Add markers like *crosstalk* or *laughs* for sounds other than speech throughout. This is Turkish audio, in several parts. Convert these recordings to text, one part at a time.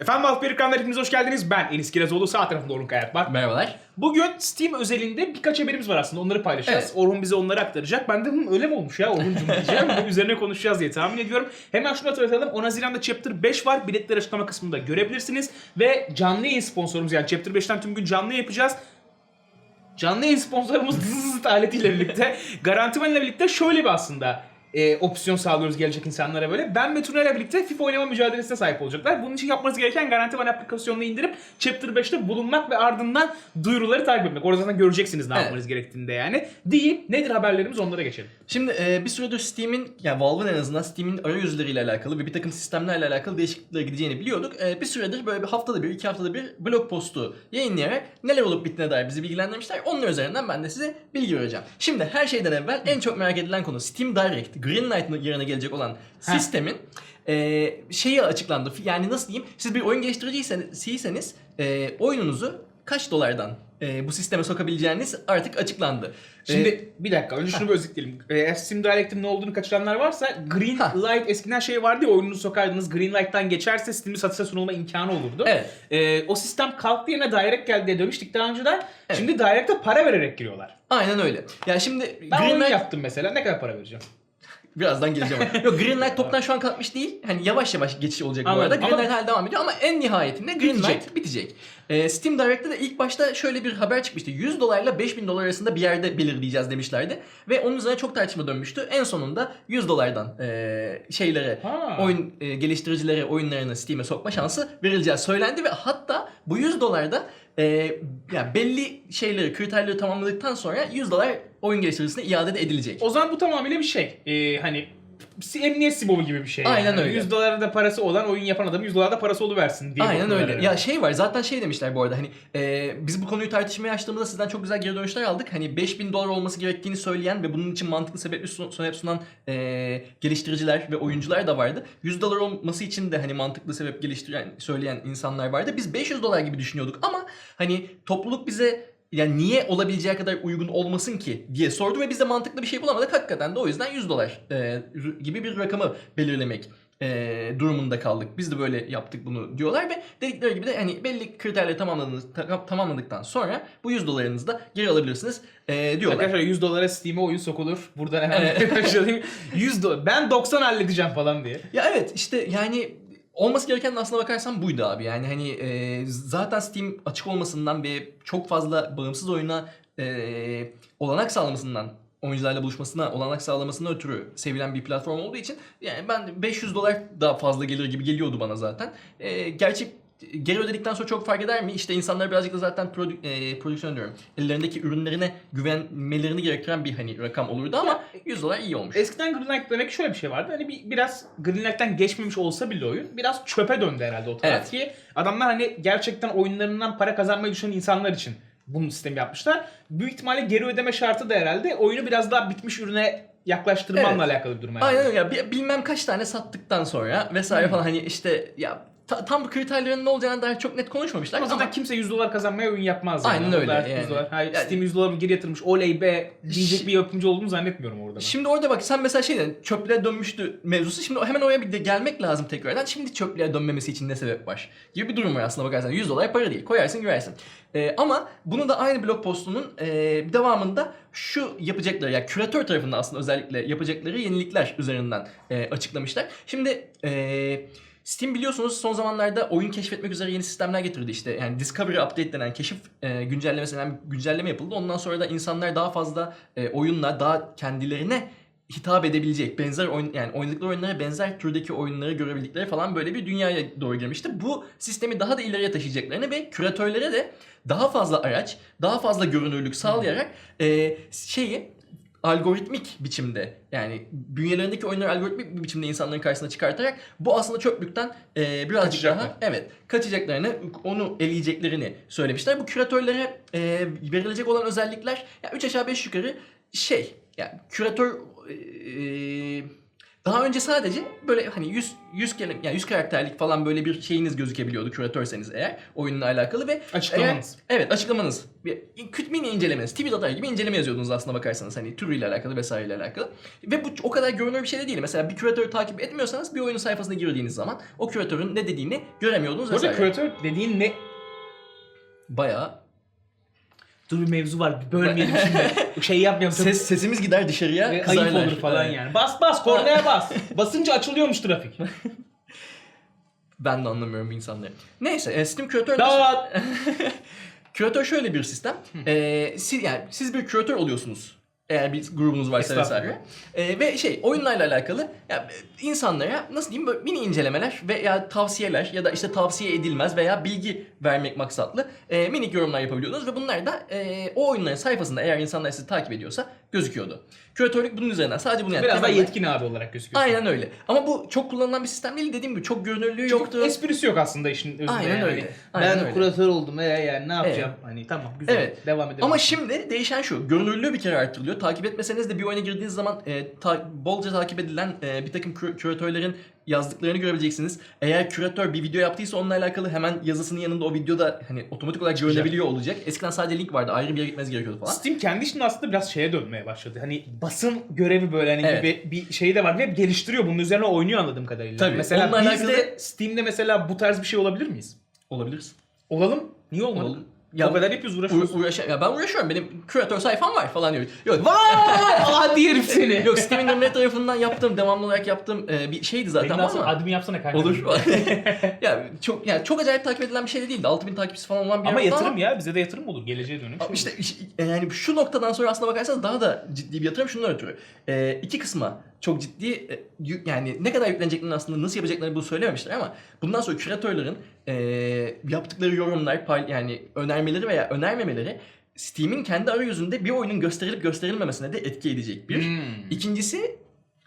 Efendim Altı ekranlar hepiniz hoş geldiniz. Ben Enis Kirazoğlu, sağ tarafımda Orhun Kayat var. Merhabalar. Bugün Steam özelinde birkaç haberimiz var aslında onları paylaşacağız. Evet. Orhun bize onları aktaracak. Ben de "Hı, öyle mi olmuş ya Orhun'cum diyeceğim. *laughs* Bu üzerine konuşacağız diye tahmin ediyorum. Hemen şunu hatırlatalım. 10 Haziran'da Chapter 5 var. Biletleri açıklama kısmında görebilirsiniz. Ve canlı yayın sponsorumuz yani Chapter 5'ten tüm gün canlı yapacağız. Canlı yayın sponsorumuz *laughs* zzzz aletiyle birlikte Garantiman ile birlikte şöyle bir aslında e, opsiyon sağlıyoruz gelecek insanlara böyle. Ben ve Tuna ile birlikte FIFA oynama mücadelesine sahip olacaklar. Bunun için yapmanız gereken Garantiman aplikasyonunu indirip Chapter 5'te bulunmak ve ardından duyuruları takip etmek. Orada zaten göreceksiniz ne Evet. yapmanız gerektiğini de yani. Deyip nedir haberlerimiz onlara geçelim. Şimdi e, bir süredir Steam'in, yani Valve'ın en azından Steam'in arayüzleriyle alakalı ve bir takım sistemlerle alakalı değişikliklere gideceğini biliyorduk. E, bir süredir böyle bir haftada bir, iki haftada bir blog postu yayınlayarak neler olup bittiğine dair bizi bilgilendirmişler. Onun üzerinden ben de size bilgi vereceğim. Şimdi her şeyden evvel en çok merak edilen konu Steam Direct, Greenlight'ın yerine gelecek olan sistemin e, şeyi açıklandı. Yani nasıl diyeyim? Siz bir oyun geliştiriciyseniz e, oyununuzu kaç dolardan e, bu sisteme sokabileceğiniz artık açıklandı. Şimdi E, bir dakika önce şunu bir özetleyelim. Eğer Steam Direct'in ne olduğunu kaçıranlar varsa Green Ha. Light eskiden şey vardı ya oyununuzu sokardınız Green Light'tan geçerse Steam'de satışa sunulma imkanı olurdu. Evet. Ee, o sistem kalktı yerine Direct geldi diye demiştik daha önceden. Evet. Şimdi Direct'e para vererek giriyorlar. Aynen öyle. Ya şimdi Ben oyun Greenlight yaptım mesela. Ne kadar para vereceğim? Birazdan geleceğim. *laughs* Yok Greenlight toptan şu an kalkmış değil. Hani yavaş yavaş geçiş olacak bu Anladım. arada. Ama- Greenlight hala devam ediyor ama en nihayetinde Greenlight Bitecek. bitecek. Ee, Steam Direct'te de ilk başta şöyle bir haber çıkmıştı. 100 dolarla 5000 dolar arasında bir yerde belirleyeceğiz demişlerdi. Ve onun üzerine çok tartışma dönmüştü. En sonunda 100 dolardan e, şeylere, Ha. oyun e, geliştiricilere oyunlarını Steam'e sokma şansı verileceği söylendi ve hatta bu 100 dolarda e, yani belli şeyleri, kriterleri tamamladıktan sonra 100 dolar oyun geliştiricisine iade de edilecek. O zaman bu tamamıyla bir şey. Ee, hani emniyet sibobu gibi bir şey. Aynen yani. öyle. 100 dolar da parası olan oyun yapan adam 100 dolar da parası oluversin diye. Aynen öyle. herhalde. Ya şey var zaten şey demişler bu arada hani e, biz bu konuyu tartışmaya açtığımızda sizden çok güzel geri dönüşler aldık. Hani 5000 dolar olması gerektiğini söyleyen ve bunun için mantıklı sebepli sun- sebep sunan e, geliştiriciler ve oyuncular da vardı. 100 dolar olması için de hani mantıklı sebep geliştiren söyleyen insanlar vardı. Biz 500 dolar gibi düşünüyorduk ama hani topluluk bize yani niye olabileceği kadar uygun olmasın ki diye sordu ve biz de mantıklı bir şey bulamadık. Hakikaten de o yüzden 100 dolar e, gibi bir rakamı belirlemek e, durumunda kaldık. Biz de böyle yaptık bunu diyorlar ve dedikleri gibi de hani belli kriterleri tamamladınız, ta- tamamladıktan sonra bu 100 dolarınızı da geri alabilirsiniz e, diyorlar. Arkadaşlar 100 dolara Steam'e oyun sokulur. Buradan hemen *laughs* başlayayım. 100 dolar. Ben 90 halledeceğim falan diye. Ya evet işte yani olması gereken aslına bakarsan buydu abi. Yani hani e, zaten Steam açık olmasından ve çok fazla bağımsız oyuna e, olanak sağlamasından oyuncularla buluşmasına olanak sağlamasına ötürü sevilen bir platform olduğu için yani ben 500 dolar daha fazla gelir gibi geliyordu bana zaten. E, gerçi geri ödedikten sonra çok fark eder mi? İşte insanlar birazcık da zaten prodü- e, prodüksiyon diyorum. Ellerindeki ürünlerine güvenmelerini gerektiren bir hani rakam olurdu ama 100 dolar iyi olmuş. Eskiden Greenlight demek şöyle bir şey vardı. Hani bir, biraz Greenlight'ten geçmemiş olsa bile oyun biraz çöpe döndü herhalde o taraf Evet. ki adamlar hani gerçekten oyunlarından para kazanmayı düşünen insanlar için bunu sistemi yapmışlar. Büyük ihtimalle geri ödeme şartı da herhalde oyunu biraz daha bitmiş ürüne yaklaştırmanla Evet. alakalı bir durum. Aynen öyle. Ya, bi- bilmem kaç tane sattıktan sonra vesaire Hmm. falan hani işte ya ta- tam kriterlerin ne olacağına dair çok net konuşmamışlar Ama ama, zaten kimse 100 dolar kazanmaya oyun yapmaz. Aynen öyle Artık 100 yani. dolar. Hayır, Yani- Steam 100 dolar geri yatırmış. Oley be diyecek bir yapımcı olduğunu zannetmiyorum orada. ben. Şimdi orada bak sen mesela şey dedin çöplüğe dönmüştü mevzusu. Şimdi hemen oraya bir de gelmek lazım tekrardan. Şimdi çöplüğe dönmemesi için ne sebep var? Gibi bir durum var aslında bakarsan. 100 dolar para değil. Koyarsın girersin. Ee, ama bunu da aynı blog postunun e, devamında şu yapacakları yani küratör tarafında aslında özellikle yapacakları yenilikler üzerinden e, açıklamışlar. Şimdi e, Steam biliyorsunuz son zamanlarda oyun keşfetmek üzere yeni sistemler getirdi işte. Yani Discovery Update denen keşif e, güncellemesi denen bir güncelleme yapıldı. Ondan sonra da insanlar daha fazla e, oyunla daha kendilerine hitap edebilecek benzer oyun yani oynadıkları oyunlara benzer türdeki oyunları görebildikleri falan böyle bir dünyaya doğru girmişti. Bu sistemi daha da ileriye taşıyacaklarını ve küratörlere de daha fazla araç, daha fazla görünürlük sağlayarak e, şeyi algoritmik biçimde yani bünyelerindeki oyunları algoritmik bir biçimde insanların karşısına çıkartarak bu aslında çöplükten e, birazcık daha evet kaçacaklarını onu eleyeceklerini söylemişler. Bu küratörlere e, verilecek olan özellikler ya 3 aşağı 5 yukarı şey yani küratör e, Daha önce sadece böyle hani 100 100 kelime yani 100 karakterlik falan böyle bir şeyiniz gözükebiliyordu küratörseniz eğer oyunla alakalı ve Açıklamanız. eğer- evet açıklamanız. Bir mini incelemeniz. Tweet atar gibi inceleme yazıyordunuz aslında bakarsanız hani türüyle alakalı vesaireyle alakalı. Ve bu o kadar görünür bir şey de değil. Mesela bir küratörü takip etmiyorsanız bir oyunun sayfasına girdiğiniz zaman o küratörün ne dediğini göremiyordunuz Bu arada vesaire. küratör dediğin ne? Bayağı Dur bir mevzu var. bir Bölmeyelim şimdi. *laughs* şey yapmayalım. ses sesimiz gider dışarıya Ve kızarlar. ayıp olur falan Evet. yani. Bas bas kornaya *laughs* bas. Basınca açılıyormuş trafik. *laughs* Ben de anlamıyorum bu insanları. Neyse e, Steam küratör Daha Küratör şöyle bir sistem. Ee, siz, yani siz bir küratör oluyorsunuz. Eğer bir grubunuz varsa vesaire. Ee, ve şey oyunlarla alakalı ya, e, insanlara nasıl diyeyim böyle mini incelemeler veya tavsiyeler ya da işte tavsiye edilmez veya bilgi vermek maksatlı e, minik yorumlar yapabiliyordunuz ve bunlar da e, o oyunların sayfasında eğer insanlar sizi takip ediyorsa gözüküyordu. Küratörlük bunun üzerinden sadece bunu yani biraz daha yetkin abi olarak gözüküyor. Aynen öyle. Ama bu çok kullanılan bir sistem değil dediğim gibi çok görünürlüğü Çünkü yoktu. esprisi yok aslında işin özünde. Aynen yani. öyle. Aynen ben öyle. kuratör oldum. E yani ne yapacağım? Hani tamam güzel. Evet. Devam edelim. Ama şimdi değişen şu. Görünürlüğü bir kere arttırılıyor. Takip etmeseniz de bir oyuna girdiğiniz zaman e, ta- bolca takip edilen e, bir takım kü- küratörlerin yazdıklarını görebileceksiniz. Eğer küratör bir video yaptıysa onunla alakalı hemen yazısının yanında o videoda hani otomatik olarak görünebiliyor olacak. Eskiden sadece link vardı. Ayrı bir yere gitmeniz gerekiyordu falan. Steam kendi işinde aslında biraz şeye dönmeye başladı. Hani basın görevi böyle hani Evet. gibi bir şey de var ve geliştiriyor. Bunun üzerine oynuyor anladığım kadarıyla. Tabii. Mesela Onunla biz alakalı- de Steam'de mesela bu tarz bir şey olabilir miyiz? Olabiliriz. Olalım. Niye olmadı? Olalım. O kadar yapıyoruz uğraşıyoruz. Uğra- uğraşa- ya ben uğraşıyorum. Benim küratör sayfam var falan diyor. Yok. Vay! Adi herif seni. *laughs* Yok Steam'in Grimlet tarafından yaptığım, devamlı olarak yaptığım e, bir şeydi zaten Benim ama. admin yapsana kanka. Olur. *laughs* *laughs* ya çok yani çok acayip takip edilen bir şey de değildi. 6000 takipçisi falan olan bir Ama yatırım ya. Bize de yatırım olur. Geleceğe dönük. Ama İşte iş- yani şu noktadan sonra aslında bakarsanız daha da ciddi bir yatırım şundan ötürü. Ee, iki kısma çok ciddi e, yani ne kadar yükleneceklerini aslında nasıl yapacaklarını bu söylememişler ama bundan sonra küratörlerin e, yaptıkları yorumlar yani önermeleri veya önermemeleri Steam'in kendi arayüzünde bir oyunun gösterilip gösterilmemesine de etki edecek bir. Hmm. İkincisi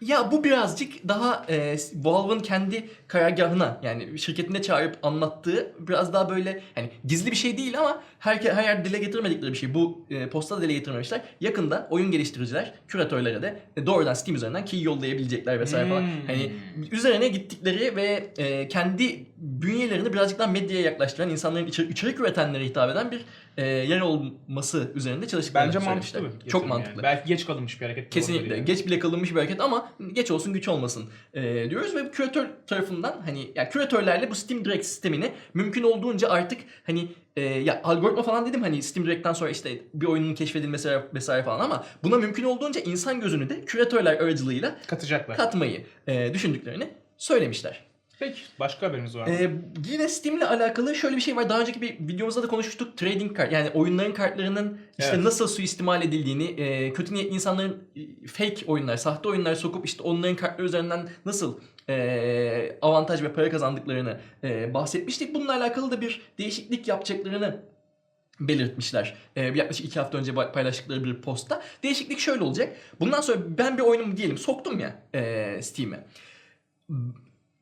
ya bu birazcık daha e, Valve'ın kendi karargahına yani şirketine çağırıp anlattığı biraz daha böyle hani gizli bir şey değil ama her, her yerde dile getirmedikleri bir şey. Bu e, posta dile getirmemişler. Yakında oyun geliştiriciler küratörlere de e, doğrudan Steam üzerinden key yollayabilecekler vesaire falan. Hmm. Hani üzerine gittikleri ve e, kendi bünyelerini birazcık daha medyaya yaklaştıran insanların içerik, içerik üretenlere hitap eden bir e, yer olması üzerinde çalıştıklarını Bence mantıklı bir Çok yatırım mantıklı. Yani. Belki geç kalınmış bir hareket. Kesinlikle. yani. Geç bile kalınmış bir hareket ama geç olsun güç olmasın e, diyoruz ve küratör tarafından hani ya küratörlerle bu Steam Direct sistemini mümkün olduğunca artık hani e, ya algoritma falan dedim hani Steam Direct'ten sonra işte bir oyunun keşfedilmesi vesaire falan ama buna mümkün olduğunca insan gözünü de küratörler aracılığıyla Katacaklar. katmayı e, düşündüklerini söylemişler. Peki. Başka haberimiz var mı? Ee, yine Steam'le alakalı şöyle bir şey var. Daha önceki bir videomuzda da konuşmuştuk. Trading kart yani oyunların kartlarının işte Evet. nasıl suistimal edildiğini, e, kötü niyetli insanların e, fake oyunlar, sahte oyunlar sokup işte onların kartları üzerinden nasıl e, avantaj ve para kazandıklarını e, bahsetmiştik. Bununla alakalı da bir değişiklik yapacaklarını belirtmişler. Ee, yaklaşık iki hafta önce paylaştıkları bir postta. Değişiklik şöyle olacak. Bundan sonra ben bir oyunumu diyelim soktum ya e, Steam'e.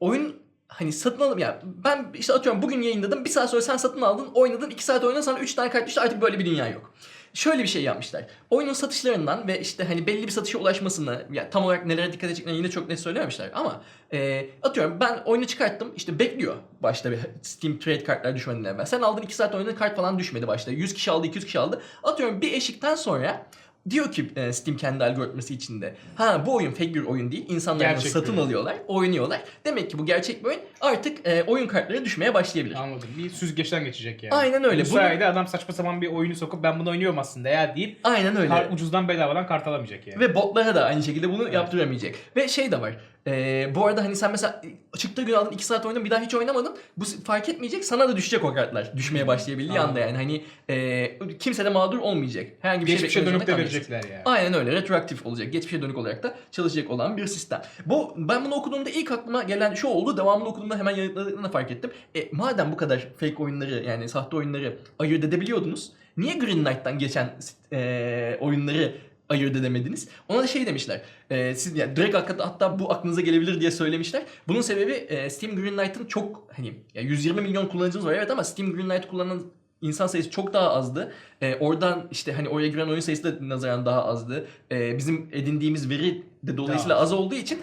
Oyun hani satın alıp ya ben işte atıyorum bugün yayınladım bir saat sonra sen satın aldın oynadın iki saat oynadın sana üç tane kart düştü artık böyle bir dünya yok. Şöyle bir şey yapmışlar. Oyunun satışlarından ve işte hani belli bir satışa ulaşmasını ya tam olarak nelere dikkat edeceklerini yine çok net söylememişler ama e, atıyorum ben oyunu çıkarttım işte bekliyor başta bir Steam Trade kartlar düşmeden evvel. Sen aldın 2 saat oynadın kart falan düşmedi başta. 100 kişi aldı 200 kişi aldı. Atıyorum bir eşikten sonra Diyor ki e, Steam kendi algoritması içinde. Ha bu oyun fake bir oyun değil. İnsanlar bunu Gerçek satın bir oyun. alıyorlar, oynuyorlar. Demek ki bu gerçek bir oyun. Artık e, oyun kartları düşmeye başlayabilir. Anladım. Bir süzgeçten geçecek yani. Aynen öyle. Bu Bunu- sayede adam saçma sapan bir oyunu sokup ben bunu oynuyorum aslında ya deyip Aynen öyle. kart, ucuzdan bedavadan kart alamayacak yani. Ve botlara da aynı şekilde bunu yaptıramayacak. Ve şey de var. E, bu arada hani sen mesela çıktığı gün aldın 2 saat oynadın bir daha hiç oynamadın. Bu fark etmeyecek. Sana da düşecek o kartlar. Düşmeye başlayabildiği Anladım. anda yani. Hani e, kimse de mağdur olmayacak. Herhangi bir Geçmişe şey dönüp de verecekler yani. Aynen öyle. Retroaktif olacak. Geçmişe dönük olarak da çalışacak olan bir sistem. Bu ben bunu okuduğumda ilk aklıma gelen şu oldu. Devamlı okuduğumda hemen yanıtladığını fark ettim. E, madem bu kadar fake oyunları yani sahte oyunları ayırt edebiliyordunuz. Niye Green Knight'tan geçen e, oyunları ayırt edemediniz? Ona da şey demişler. E, siz yani direkt hatta, hatta bu aklınıza gelebilir diye söylemişler. Bunun sebebi e, Steam Green Knight'ın çok hani ya 120 milyon kullanıcımız var evet ama Steam Green Knight kullanan insan sayısı çok daha azdı. Ee, oradan işte hani oraya giren oyun sayısı da nazaran daha azdı. Ee, bizim edindiğimiz veri de dolayısıyla az olduğu için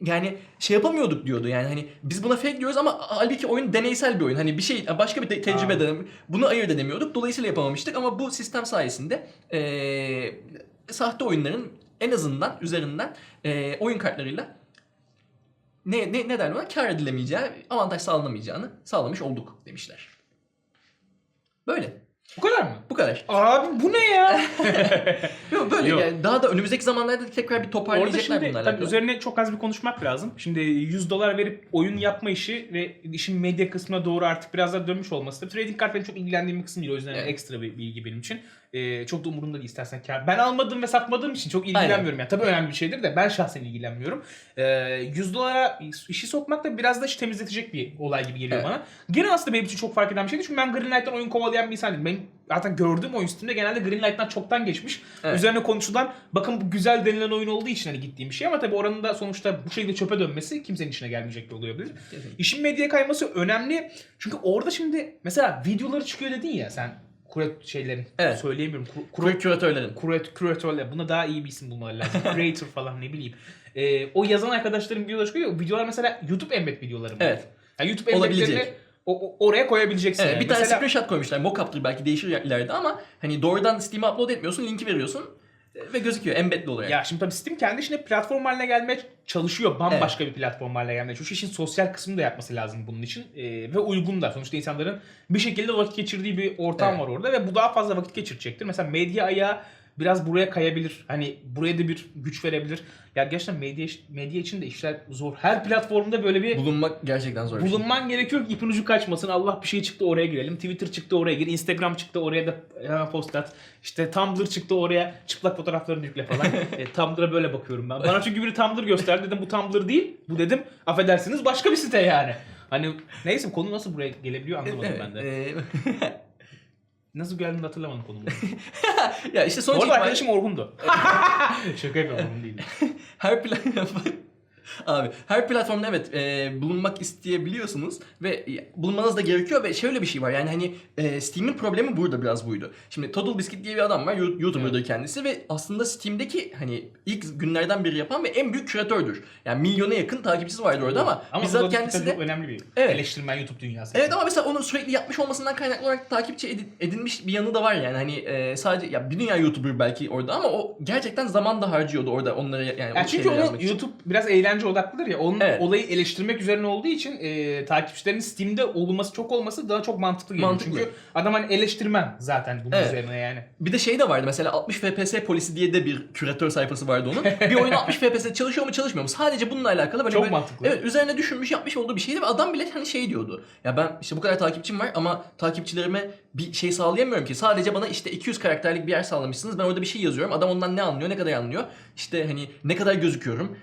yani şey yapamıyorduk diyordu yani hani biz buna fake diyoruz ama halbuki oyun deneysel bir oyun. Hani bir şey başka bir te- tecrübe denem bunu ayırt edemiyorduk. Dolayısıyla yapamamıştık ama bu sistem sayesinde eee, sahte oyunların en azından üzerinden eee, oyun kartlarıyla ne ne ne derler ona kar edilemeyeceği, avantaj sağlanamayacağını sağlamış olduk demişler. Böyle. Bu kadar mı? Bu kadar. Abi bu ne ya? *laughs* Yok böyle Yok. yani daha da önümüzdeki zamanlarda tekrar bir Orada toparlayacaklar şimdi bunlarla. tabii alakalı. üzerine çok az bir konuşmak lazım. Şimdi 100 dolar verip oyun yapma işi ve işin medya kısmına doğru artık biraz daha dönmüş olması. Tabii trading kart benim çok ilgilendiğim bir kısım değil. O yüzden Evet. ekstra bir bilgi benim için. Ee, çok da umurumda değil istersen kar. Ben almadığım ve satmadığım için çok ilgilenmiyorum. Yani tabii önemli bir şeydir de ben şahsen ilgilenmiyorum. Ee, 100 dolara işi sokmak da biraz da iş temizletecek bir olay gibi geliyor Evet. bana. Gene aslında benim için çok fark eden bir şeydi. Çünkü ben Greenlight'tan oyun kovalayan bir insan değilim. Benim zaten gördüğüm oyun Steam'de genelde Greenlight'tan çoktan geçmiş. Evet. Üzerine konuşulan bakın bu güzel denilen oyun olduğu için hani gittiğim bir şey ama tabii oranın da sonuçta bu şekilde çöpe dönmesi kimsenin işine gelmeyecek bir oluyor olabilir. Kesinlikle. İşin medyaya kayması önemli. Çünkü orada şimdi mesela videoları çıkıyor dedin ya sen kuret şeylerin Evet. söyleyemiyorum. Kur, Kür- küratörlerin. kuret, küratörler. Buna daha iyi bir isim bulmaları lazım. *laughs* Creator falan ne bileyim. Ee, o yazan arkadaşların videoları çıkıyor. Videolar mesela YouTube embed videoları mı? Evet. Yani YouTube embedlerini o- o- oraya koyabileceksin. Evet, yani. bir tane Mesela- screenshot koymuşlar. Mockup'tır belki değişir ileride ama hani doğrudan Steam'e upload etmiyorsun, linki veriyorsun e, ve gözüküyor embedli olarak. Ya şimdi tabii Steam kendi işine platform haline gelmeye çalışıyor. Bambaşka bir platform haline gelmeye çalışıyor. işin sosyal kısmını da yapması lazım bunun için. Ee, ve uygun da. Sonuçta insanların bir şekilde vakit geçirdiği bir ortam Evet. var orada ve bu daha fazla vakit geçirecektir. Mesela medya ayağı biraz buraya kayabilir. Hani buraya da bir güç verebilir. Ya gerçekten medya medya için de işler zor. Her platformda böyle bir Bulunmak gerçekten zor şey. bulunman gerekiyor ki ipin ucu kaçmasın. Allah bir şey çıktı oraya girelim. Twitter çıktı oraya gir. Instagram çıktı oraya da hemen post at. İşte Tumblr çıktı oraya çıplak fotoğraflarını yükle falan. *laughs* e, Tumblr'a böyle bakıyorum ben. Bana çünkü biri Tumblr gösterdi dedim bu Tumblr değil. Bu dedim affedersiniz başka bir site yani. Hani neyse konu nasıl buraya gelebiliyor anlamadım Evet, ben de. e, *laughs* Nasıl geldiğini hatırlamadım konumu. *laughs* ya işte sonuç arada itibariyle arkadaşım Orhun'du. *laughs* Şaka yapıyorum Orhun değil. her plan Abi her platformda evet e, bulunmak isteyebiliyorsunuz ve bulunmanız da gerekiyor ve şöyle bir şey var yani hani e, Steam'in problemi burada biraz buydu. Şimdi Total Biscuit diye bir adam var YouTuber'dır kendisi ve aslında Steam'deki hani ilk günlerden biri yapan ve en büyük kreatördür. Yani milyona yakın takipçisi vardı orada ama, Ama bizzat kendisi de önemli bir Evet. eleştirmen YouTube dünyası. Evet ama mesela onu sürekli yapmış olmasından kaynaklı olarak takipçi edin- edinmiş bir yanı da var yani hani e, sadece ya bir dünya YouTuber belki orada ama o gerçekten zaman da harcıyordu orada onları yani Ya o çünkü onun için. YouTube biraz eğlence odaklıdır ya. Onun Evet. olayı eleştirmek üzerine olduğu için e, takipçilerin Steam'de olması çok olması daha çok mantıklı geliyor. Mantıklı. Çünkü adam hani eleştirmen zaten bunun Evet. üzerine yani. Bir de şey de vardı mesela 60 FPS polisi diye de bir küratör sayfası vardı onun. Bir oyun 60 FPS çalışıyor mu çalışmıyor mu? Sadece bununla alakalı böyle Çok böyle- mantıklı. Evet üzerine düşünmüş yapmış olduğu bir şeydi ve adam bile hani şey diyordu. Ya ben işte bu kadar takipçim var ama takipçilerime bir şey sağlayamıyorum ki. Sadece bana işte 200 karakterlik bir yer sağlamışsınız. Ben orada bir şey yazıyorum. Adam ondan ne anlıyor, ne kadar anlıyor. İşte hani ne kadar gözüküyorum.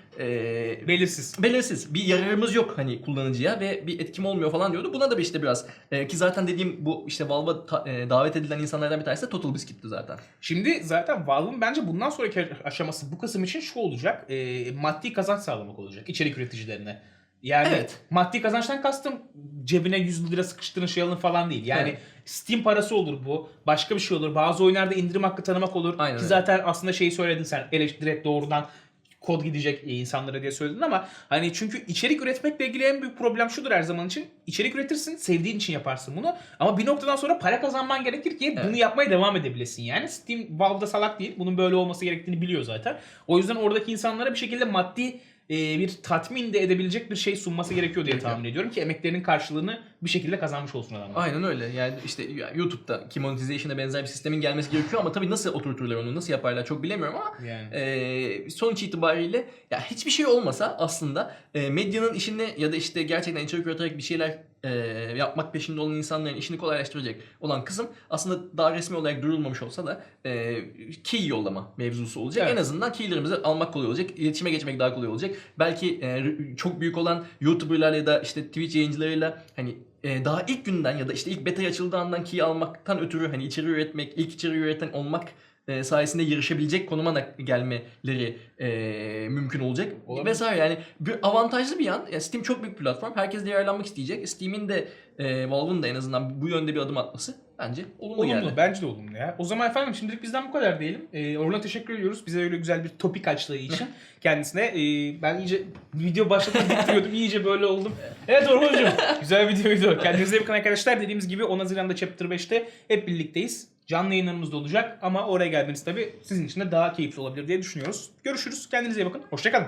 Belirsiz. belirsiz. Bir yararımız yok hani kullanıcıya ve bir etkim olmuyor falan diyordu. Buna da bir işte biraz e, ki zaten dediğim bu işte Valve'a ta- e, davet edilen insanlardan bir tanesi de Total Biscuit'ti zaten. Şimdi zaten Valve'ın bence bundan sonraki aşaması bu kısım için şu olacak. e, maddi kazanç sağlamak olacak içerik üreticilerine. Yani Evet. maddi kazançtan kastım cebine 100 lira sıkıştırın şey alın falan değil. Yani Evet. Steam parası olur bu. Başka bir şey olur. Bazı oyunlarda indirim hakkı tanımak olur. Aynen Ki öyle. zaten aslında şeyi söyledin sen. Eleş, direkt doğrudan kod gidecek e, insanlara diye söyledin ama hani çünkü içerik üretmekle ilgili en büyük problem şudur her zaman için. İçerik üretirsin, sevdiğin için yaparsın bunu. Ama bir noktadan sonra para kazanman gerekir ki Evet. bunu yapmaya devam edebilesin yani. Steam Valve'da salak değil. Bunun böyle olması gerektiğini biliyor zaten. O yüzden oradaki insanlara bir şekilde maddi e, bir tatmin de edebilecek bir şey sunması gerekiyor diye tahmin ediyorum ki emeklerinin karşılığını bir şekilde kazanmış olsun adamlar. Aynen öyle. Yani işte YouTube'da ki monetization'a benzer bir sistemin gelmesi gerekiyor ama tabii nasıl oturturlar onu, nasıl yaparlar çok bilemiyorum ama Yani. e, sonuç itibariyle ya hiçbir şey olmasa aslında e, medyanın işini ya da işte gerçekten içerik üreterek bir şeyler e, yapmak peşinde olan insanların işini kolaylaştıracak olan kısım aslında daha resmi olarak duyurulmamış olsa da e, key yollama mevzusu olacak. Evet. En azından keylerimizi almak kolay olacak. İletişime geçmek daha kolay olacak. Belki e, çok büyük olan YouTuber'larla ya da işte Twitch yayıncılarıyla hani e, daha ilk günden ya da işte ilk beta açıldığı andan key almaktan ötürü hani içeriği üretmek, ilk içeriği üreten olmak e, sayesinde yarışabilecek konuma gelmeleri e, mümkün olacak. Olabilir. Vesaire yani bir avantajlı bir yan. Yani Steam çok büyük platform. Herkes de yararlanmak isteyecek. Steam'in de e, Valve'ın da en azından bu yönde bir adım atması bence olumlu, Olumlu. geldi. Bence de olumlu ya. O zaman efendim şimdilik bizden bu kadar diyelim. Ee, Orhun'a teşekkür ediyoruz. Bize öyle güzel bir topik açtığı için *laughs* kendisine. Ee, ben iyice video başlatmak bitiriyordum. İyice böyle oldum. Evet Orhun'cum. *laughs* güzel videoydu. Kendinize iyi bakın arkadaşlar. Dediğimiz gibi 10 Haziran'da Chapter 5'te hep birlikteyiz. Canlı yayınlarımız da olacak ama oraya gelmeniz tabii sizin için de daha keyifli olabilir diye düşünüyoruz. Görüşürüz. Kendinize iyi bakın. Hoşçakalın.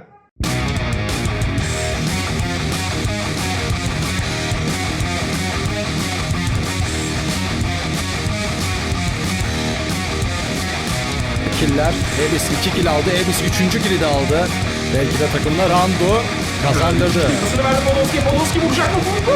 Killer. Ebis 2 kill aldı. Ebis 3. kill'i de aldı. Belki de takımına Rando kazandırdı. Hızını verdi Podolski. Podolski vuracak mı? Vurdu!